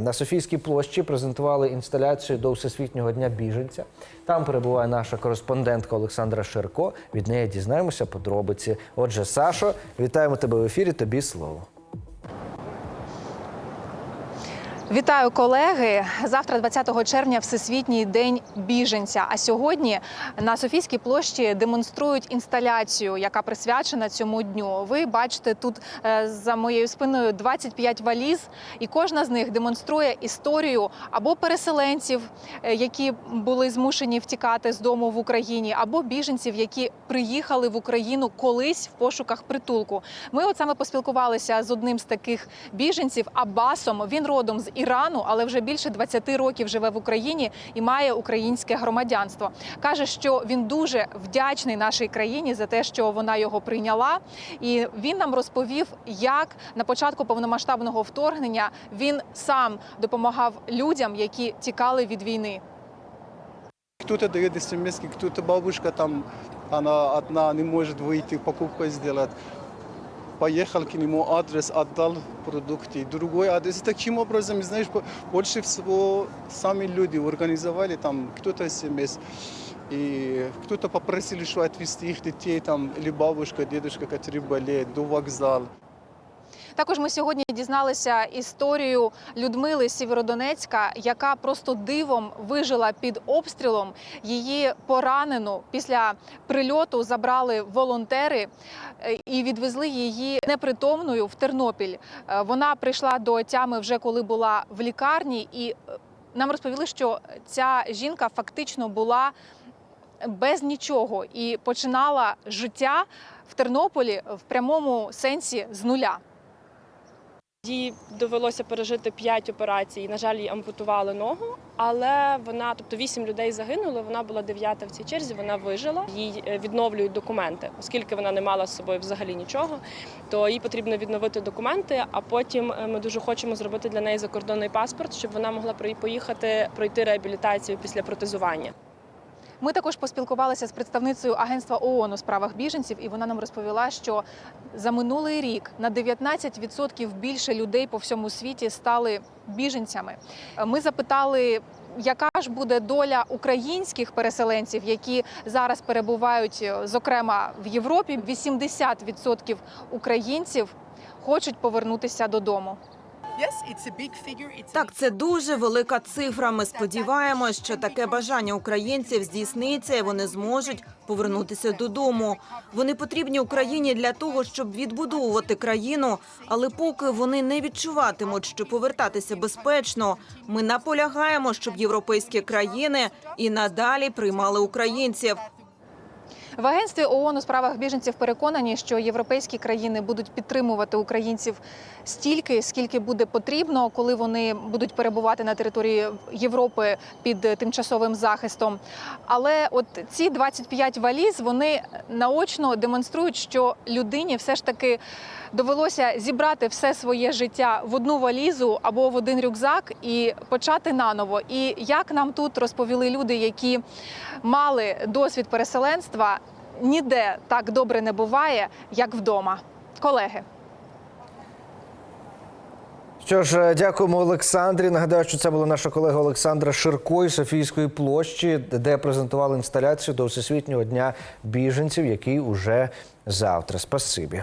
На Софійській площі презентували інсталяцію до Всесвітнього дня біженця. Там перебуває наша кореспондентка Олександра Ширко. Від неї дізнаємося подробиці. Отже, Сашо, вітаємо тебе в ефірі. Тобі слово. Вітаю колеги. Завтра, 20 червня, всесвітній день біженця. А сьогодні на Софійській площі демонструють інсталяцію, яка присвячена цьому дню. Ви бачите тут е, за моєю спиною 25 валіз, і кожна з них демонструє історію або переселенців, е, які були змушені втікати з дому в Україні, або біженців, які приїхали в Україну колись в пошуках притулку. Ми от саме поспілкувалися з одним з таких біженців Аббасом. Він родом з Ірану, але вже більше 20 років живе в Україні і має українське громадянство. каже, що він дуже вдячний нашій країні за те, що вона його прийняла. І він нам розповів, як на початку повномасштабного вторгнення він сам допомагав людям, які тікали від війни. Кто-то дает смс, кто-то бабушка там, она одна не может выйти, покупку сделать. Поехал к нему адрес, отдал продукты. Другой адрес. И таким образом, знаешь, больше всего сами люди организовали там кто-то смс. И кто-то попросили, что отвезти их детей там, или бабушка, дедушка, которые болеют, до вокзала. Також ми сьогодні дізналися історію Людмили Сєвєродонецька, яка просто дивом вижила під обстрілом. Її поранену після прильоту забрали волонтери е, і відвезли її непритомною в Тернопіль. Е, Вона прийшла до тями вже коли була в лікарні, і е, нам розповіли, що ця жінка фактично була без нічого і починала життя в Тернополі в прямому сенсі з нуля. Їй довелося пережити п'ять операцій. На жаль, їй ампутували ногу, але вона, тобто вісім людей загинули. Вона була дев'ята в цій черзі. Вона вижила. Їй е, відновлюють документи, оскільки вона не мала з собою взагалі нічого. То їй потрібно відновити документи. А потім е, ми дуже хочемо зробити для неї закордонний паспорт, щоб вона могла поїхати пройти реабілітацію після протезування. Ми також поспілкувалися з представницею агентства ООН у справах біженців, і вона нам розповіла, що за минулий рік на 19% більше людей по всьому світі стали біженцями. Ми запитали. Яка ж буде доля українських переселенців, які зараз перебувають, е, зокрема в Європі? 80% українців хочуть повернутися додому. Так, це дуже велика цифра. Ми сподіваємось, що таке бажання українців здійсниться, і вони зможуть повернутися додому. Вони потрібні Україні для того, щоб відбудовувати країну. Але поки вони не відчуватимуть, що повертатися безпечно, ми наполягаємо, щоб європейські країни і надалі приймали українців. В агентстві ООН у справах біженців переконані, що європейські країни будуть підтримувати українців стільки, скільки буде потрібно, коли вони будуть перебувати на території Європи під тимчасовим захистом. Але от ці 25 валіз вони наочно демонструють, що людині все ж таки довелося зібрати все своє життя в одну валізу або в один рюкзак і почати наново. І як нам тут розповіли люди, які мали досвід переселенства, ніде так добре не буває, як вдома. Колеги. Що ж, дякуємо Олександрі. Нагадаю, що це була наша колега Олександра Ширко із Софійської площі, де презентували інсталяцію до Всесвітнього дня біженців, який уже завтра. Спасибі.